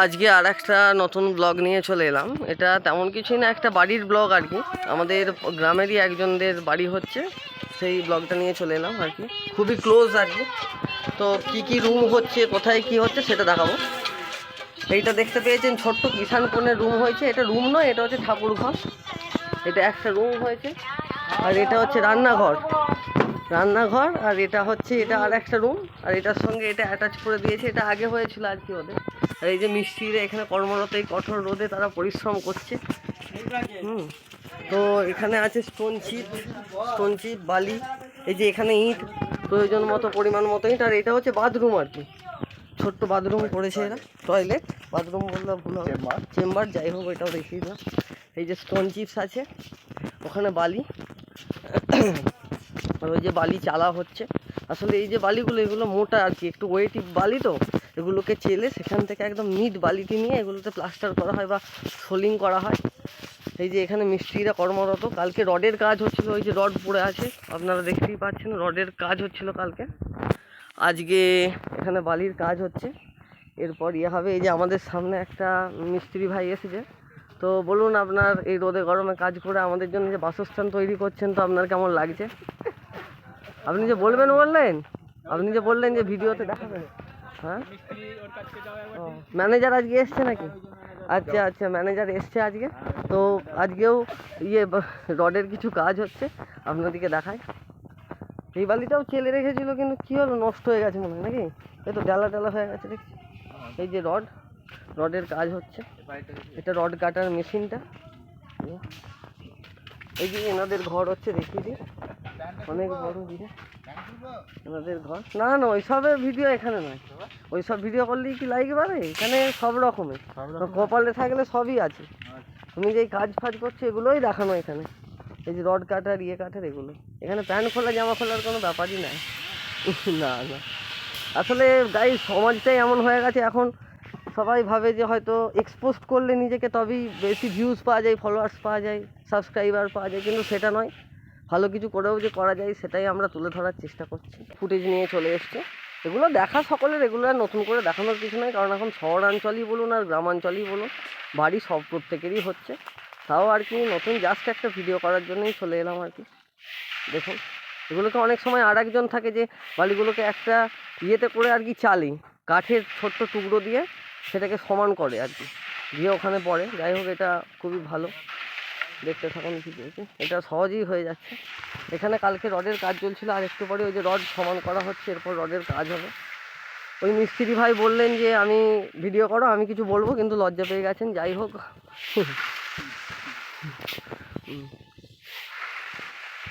আজকে আর একটা নতুন ব্লগ নিয়ে চলে এলাম। এটা তেমন কিছুই না, একটা বাড়ির ব্লগ আর কি। আমাদের গ্রামেরই একজনদের বাড়ি হচ্ছে, সেই ব্লগটা নিয়ে চলে এলাম আর কি। খুবই ক্লোজ আর কি। তো কি কি রুম হচ্ছে, কোথায় কি হচ্ছে সেটা দেখাবো। এইটা দেখতে পেয়েছেন ছোট্ট কিষান কোণের রুম হয়েছে। এটা রুম নয়, এটা হচ্ছে ঠাকুর ঘর এটা একটা রুম হয়েছে। আর এটা হচ্ছে রান্নাঘর। রান্নাঘর আর এটা হচ্ছে এটা আর একটা রুম আর এটার সঙ্গে এটা অ্যাটাচ করে দিয়েছে এটা আগে হয়েছিল আর কি ওদের। আর এই যে মিস্ত্রিরা এখানে কর্মরত এই কঠোর রোদে তারা পরিশ্রম করছে। হুম তো এখানে আছে স্টোন চিপ স্টোন চিপ বালি এই যে এখানে ইট প্রয়োজন মতো পরিমাণ মতো ইট আর এটা হচ্ছে বাথরুম আর কি। ছোট্ট বাথরুম করেছে এরা টয়লেট বাথরুম বললে ভুল হবে। চেম্বার যাই হোক এটাও দেখিয়ে দাও এই যে স্টোন চিপস আছে ওখানে বালি। আর ওই যে বালি চালা হচ্ছে। আসলে এই যে বালিগুলো, এগুলো মোটা আর কি, একটু ওয়েটিভ বালি তো, এগুলোকে চেলে সেখান থেকে একদম নিট বালিটি নিয়ে এগুলোতে প্লাস্টার করা হয় বা সোলিং করা হয়। এই যে এখানে মিস্ত্রিরা কর্মরত। কালকে রডের কাজ হচ্ছিল, ওই যে রড পড়ে আছে, আপনারা দেখতেই পাচ্ছেন, রডের কাজ হচ্ছিল কালকে। আজকে এখানে বালির কাজ হচ্ছে। এরপর ইয়ে হবে, এই যে আমাদের সামনে একটা মিস্ত্রি ভাই এসেছে। তো বলুন আপনার এই রোদে গরমে কাজ করে আমাদের জন্য যে বাসস্থান তৈরি করছেন তো আপনার কেমন লাগছে? আপনি যে বলবেন বললেন? আপনি যে বললেন যে ভিডিওতে দেখাবেন। হ্যাঁ? ম্যানেজার আজকে এসছে নাকি? আচ্ছা আচ্ছা ম্যানেজার এসছে আজকে। তো আজকেও ইয়ে রডের কিছু কাজ হচ্ছে। আপনাদেরকে দেখায় এই বালিটাও চেলে রেখেছিল, কিন্তু কী হলো, নষ্ট হয়ে গেছে মনে হয় নাকি? এই তো ডালা ডালা হয়ে গেছে দেখছি এই যে রড, রডের কাজ হচ্ছে। এটা রড কাটার মেশিনটা। এই যে এনাদের ঘর হচ্ছে, দেখিয়ে দিই। অনেক বড় দিকে এনাদের ঘর। না না ওইসবের ভিডিও এখানে নয়। ওইসব ভিডিও করলেই কি লাইক বাড়ে? এখানে সব রকমের। তো কপালে থাকলে সবই আছে। তুমি যেই কাজ ফাজ করছ এগুলোই দেখানো এখানে। এই যে রড কাটার ইয়ে কাটার এগুলো। এখানে প্যান্ট খোলা জামা খোলার কোনো ব্যাপারই নাই। না না। আসলে গাই সমাজটাই এমন হয়ে গেছে এখন। সবাই ভাবে যে হয়তো এক্সপোজ করলে নিজেকে তবেই বেশি ভিউজ পাওয়া যায় ফলোয়ার্স পাওয়া যায় সাবস্ক্রাইবার পাওয়া যায় কিন্তু সেটা নয়। ভালো কিছু করেও যে করা যায় সেটাই আমরা তুলে ধরার চেষ্টা করছি। ফুটেজ নিয়ে চলে এসছে। এগুলো দেখা সকলের এগুলো আর নতুন করে দেখানোর কিছু নয় কারণ এখন শহরাঞ্চলই বলুন আর গ্রামাঞ্চলই বলুন, বাড়ি সব প্রত্যেকেরই হচ্ছে। তাও আর কি নতুন জাস্ট একটা ভিডিও করার জন্যই চলে এলাম আর কি। দেখুন, এগুলোকে অনেক সময় আর একজন থাকে যে বালিগুলোকে একটা ইয়েতে করে আর কি চালি, কাঠের ছোট্ট টুকরো দিয়ে সেটাকে সমান করে আর কি। দিয়ে ওখানে পড়ে। যাই হোক, এটা খুবই ভালো। দেখতে থাকুন ভিডিওতে এটা সহজেই হয়ে যাচ্ছে। এখানে কালকে রডের কাজ চলছিল, আর একটু পরে ওই যে রড সমান করা হচ্ছে, এরপর রডের কাজ হবে। ওই মিস্ত্রি ভাই বললেন যে, আমি ভিডিও করো, আমি কিছু বলব, কিন্তু লজ্জা পেয়ে গেছেন, যাই হোক।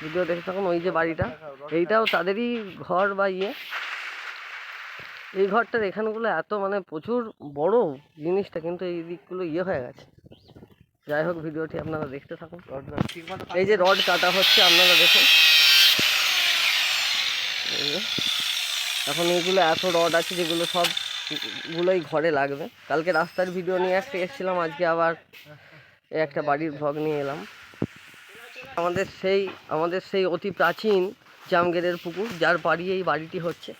ভিডিও দেখে থাকুন, ওই যে বাড়িটা। এইটাও তাদেরই ঘর বা ইয়ে। এই ঘরটার এখানগুলো এত মানে প্রচুর বড় জিনিসটা, কিন্তু এই দিকগুলো ইয়ে হয়ে গেছে। যাই হোক ভিডিওটি আপনারা দেখতে থাকুন। এই যে রড কাটা হচ্ছে আপনারা দেখুন। এখন এইগুলো এত রড আছে যেগুলো সব গুলোই ঘরে লাগবে। কালকে রাস্তার ভিডিও নিয়ে একটা এসেছিলাম আজকে আবার এই একটা বাড়ির ভ্লগ নিয়ে এলাম। আমাদের সেই আমাদের সেই অতি প্রাচীন জামগেরের পুকুর যার বাড়ি এই বাড়িটি হচ্ছে।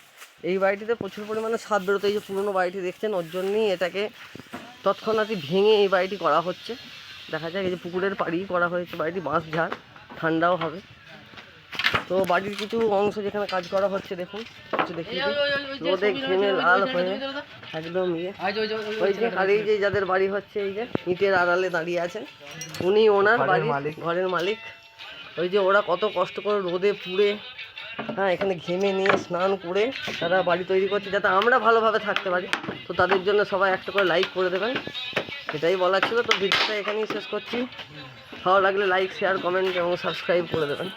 এই বাড়িটিতে প্রচুর পরিমাণে স্বাদ বেরোতে এই যে পুরনো বাড়িটি দেখছেন? ওর জন্যই এটাকে তৎক্ষণাৎই ভেঙে এই বাড়িটি করা হচ্ছে। দেখা যায় এই যে পুকুরের পাড়েই করা হয়েছে বাড়িটি বাঁশ ঝাড় ঠান্ডাও হবে। তো বাড়ির কিছু অংশ যেখানে কাজ করা হচ্ছে দেখুন কিছু দেখি রোদে ঘেমে লাল হয়ে একদম ইয়ে। ওই যে আর যে যাদের বাড়ি হচ্ছে এই যে ইটের আড়ালে দাঁড়িয়ে আছেন উনি ওনার বাড়ির ঘরের মালিক। ওই যে ওরা কত কষ্ট করে রোদে পুড়ে হ্যাঁ এখানে ঘেমে নিয়ে স্নান করে তারা বাড়ি তৈরি করছে যাতে আমরা ভালোভাবে থাকতে পারি। তো তাদের জন্য সবাই একটা করে লাইক করে দেবেন। এটাই বলার ছিল। তো ভিডিওটা এখানেই শেষ করছি। ভালো লাগলে লাইক শেয়ার কমেন্ট এবং সাবস্ক্রাইব করে দেবেন।